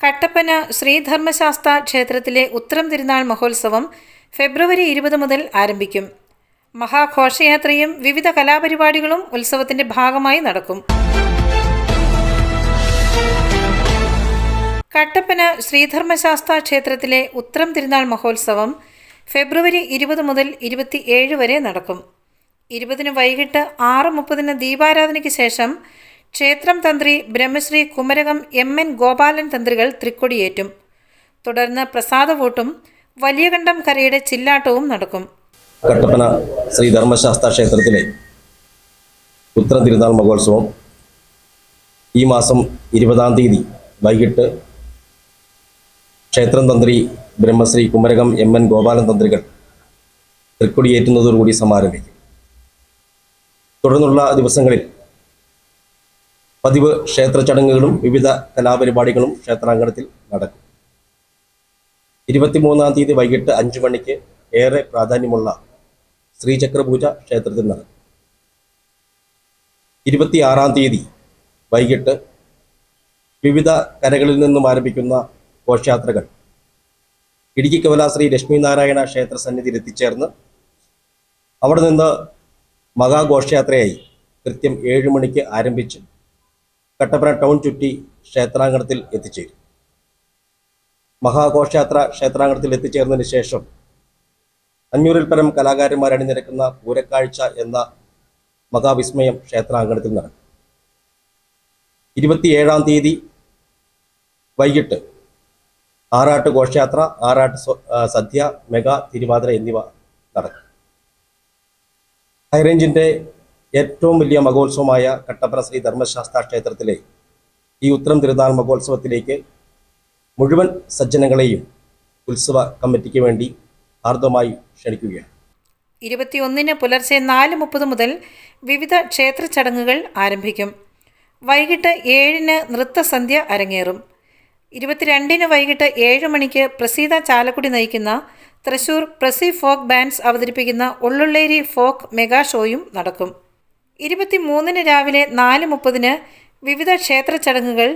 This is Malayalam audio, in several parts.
കട്ടപ്പന ശ്രീധർമ്മശാസ്ത ക്ഷേത്രത്തിലെ ഉത്രം തിരുനാൾ മഹോത്സവം ഫെബ്രുവരി ഇരുപത് മുതൽ ആരംഭിക്കും. മഹാഘോഷയാത്രയും വിവിധ കലാപരിപാടികളും ഉത്സവത്തിന്റെ ഭാഗമായി നടക്കും. കട്ടപ്പന ശ്രീധർമ്മശാസ്ത ക്ഷേത്രത്തിലെ ഉത്രം തിരുനാൾ മഹോത്സവം ഫെബ്രുവരി ഇരുപത് മുതൽ ഇരുപത്തിയേഴ് വരെ നടക്കും. ഇരുപതിന് വൈകിട്ട് ആറ് മുപ്പതിന് ദീപാരാധനയ്ക്ക് ശേഷം ക്ഷേത്രം തന്ത്രി ബ്രഹ്മശ്രീ കുമരകം എം എൻ ഗോപാലൻ തന്ത്രികൾ തൃക്കൊടിയേറ്റും. തുടർന്ന് പ്രസാദവോട്ടും വലിയകണ്ഠം കരയുടെ ചില്ലാട്ടവും നടക്കും. കട്ടപ്പന ശ്രീ ധർമ്മശാസ്ത്ര ക്ഷേത്രത്തിലെ ഉത്തര തിരുനാൾ മഹോത്സവം ഈ മാസം ഇരുപതാം തീയതി വൈകിട്ട് ക്ഷേത്രം തന്ത്രി ബ്രഹ്മശ്രീ കുമരകം എം എൻ ഗോപാലൻ തന്ത്രികൾ തൃക്കൊടിയേറ്റുന്നതോടുകൂടി സമാരംഭിക്കും. തുടർന്നുള്ള ദിവസങ്ങളിൽ പതിവ് ക്ഷേത്ര ചടങ്ങുകളും വിവിധ കലാപരിപാടികളും ക്ഷേത്രാങ്കണത്തിൽ നടക്കും. ഇരുപത്തിമൂന്നാം തീയതി വൈകിട്ട് അഞ്ചു മണിക്ക് ഏറെ പ്രാധാന്യമുള്ള ശ്രീചക്രപൂജ ക്ഷേത്രത്തിൽ നടക്കും. ഇരുപത്തിയാറാം തീയതി വൈകിട്ട് വിവിധ കരകളിൽ നിന്നും ആരംഭിക്കുന്ന ഘോഷയാത്രകൾ. ഇടുക്കി കവല ശ്രീ ലക്ഷ്മിനാരായണ ക്ഷേത്ര സന്നിധിയിൽ എത്തിച്ചേർന്ന് അവിടെ നിന്ന് മഹാഘോഷയാത്രയായി കൃത്യം ഏഴ് മണിക്ക് ആരംഭിച്ച് കട്ടപ്പന ടൗൺ ചുറ്റി ക്ഷേത്രാങ്കണത്തിൽ എത്തിച്ചേരും. മഹാഘോഷയാത്ര ക്ഷേത്രാങ്കണത്തിൽ എത്തിച്ചേർന്നതിന് ശേഷം അഞ്ഞൂറിൽ പരം കലാകാരന്മാർ അണിനിരക്കുന്ന പൂരക്കാഴ്ച എന്ന മഹാവിസ്മയം ക്ഷേത്രാങ്കണത്തിൽ നടക്കും. ഇരുപത്തിയേഴാം തീയതി വൈകിട്ട് ആറാട്ട് ഘോഷയാത്ര ആറാട്ട് സദ്യ മെഗാ തിരുവാതിര എന്നിവ നടക്കും. ഹൈറേഞ്ചിന്റെ ഏറ്റവും വലിയ മഹോത്സവമായ കട്ടപ്പന ശ്രീ ധർമ്മശാസ്ത്ര ക്ഷേത്രത്തിലെ ഈ ഉത്തരം തിരുനാൾ മഹോത്സവത്തിലേക്ക് മുഴുവൻ സജ്ജനങ്ങളെയും ഉത്സവ കമ്മിറ്റിക്ക് വേണ്ടി ഹാർദമായി ക്ഷണിക്കുകയാണ്. ഇരുപത്തിയൊന്നിന് പുലർച്ചെ നാല് മുപ്പത് മുതൽ വിവിധ ക്ഷേത്ര ചടങ്ങുകൾ ആരംഭിക്കും. വൈകിട്ട് ഏഴിന് നൃത്തസന്ധ്യ അരങ്ങേറും. ഇരുപത്തിരണ്ടിന് വൈകിട്ട് ഏഴ് മണിക്ക് പ്രസീത ചാലക്കുടി നയിക്കുന്ന തൃശൂർ പ്രസി ഫോക്ക് ബാൻഡ്സ് അവതരിപ്പിക്കുന്ന ഉള്ളുള്ളേരി ഫോക്ക് മെഗാ ഷോയും നടക്കും. ഇരുപത്തിമൂന്നിന് രാവിലെ നാല് മുപ്പതിന് വിവിധ ക്ഷേത്ര ചടങ്ങുകൾ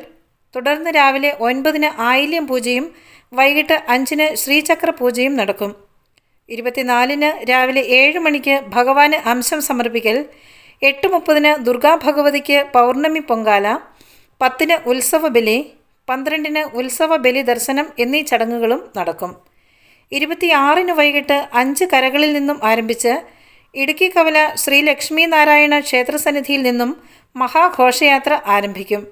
തുടർന്ന് രാവിലെ ഒൻപതിന് ആയില്യം പൂജയും വൈകിട്ട് അഞ്ചിന് ശ്രീചക്ര പൂജയും നടക്കും. ഇരുപത്തിനാലിന് രാവിലെ ഏഴ് മണിക്ക് ഭഗവാന് അംശം സമർപ്പിക്കൽ എട്ട് മുപ്പതിന് ദുർഗാ ഭഗവതിക്ക് പൗർണമി പൊങ്കാല പത്തിന് ഉത്സവ ബലി പന്ത്രണ്ടിന് ഉത്സവ ബലി ദർശനം എന്നീ ചടങ്ങുകളും നടക്കും. ഇരുപത്തിയാറിന് വൈകിട്ട് അഞ്ച് കരകളിൽ നിന്നും ആരംഭിച്ച് ഇടുക്കി കവല ശ്രീ ലക്ഷ്മി നാരായണ ക്ഷേത്രസന്നിധിയിൽ നിന്നും മഹാഘോഷയാത്ര ആരംഭിക്കും.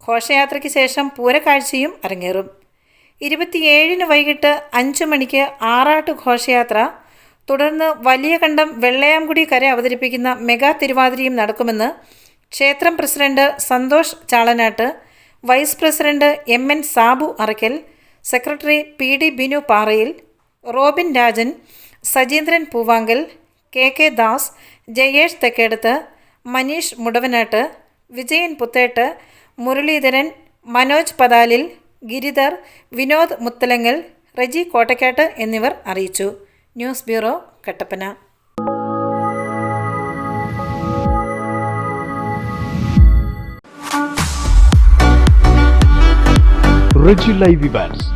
ഘോഷയാത്രയ്ക്ക് ശേഷം പൂരക്കാഴ്ചയും അരങ്ങേറും. ഇരുപത്തിയേഴിന് വൈകിട്ട് അഞ്ച് മണിക്ക് ആറാട്ട് ഘോഷയാത്ര. തുടർന്ന് വലിയ കണ്ടം വെള്ളയാംകുടി കര അവതരിപ്പിക്കുന്ന മെഗാ തിരുവാതിരയും നടക്കുമെന്ന് ക്ഷേത്രം president Santhosh Chalanattu vice president M N Sabu Arackal secretary P D Binu Parayil Robin Rajan Sajeendran Poovankal K K Das Jayesh Thekkedath Maneesh Mudavanattu Vijayan Puthettu Muraleedharan Manoj Pathalil Giridhar Vinod Muthalangal Reji Kottakkad എന്നിവർ അറിയിച്ചു. News bureau Kattappana. Reji live Evans.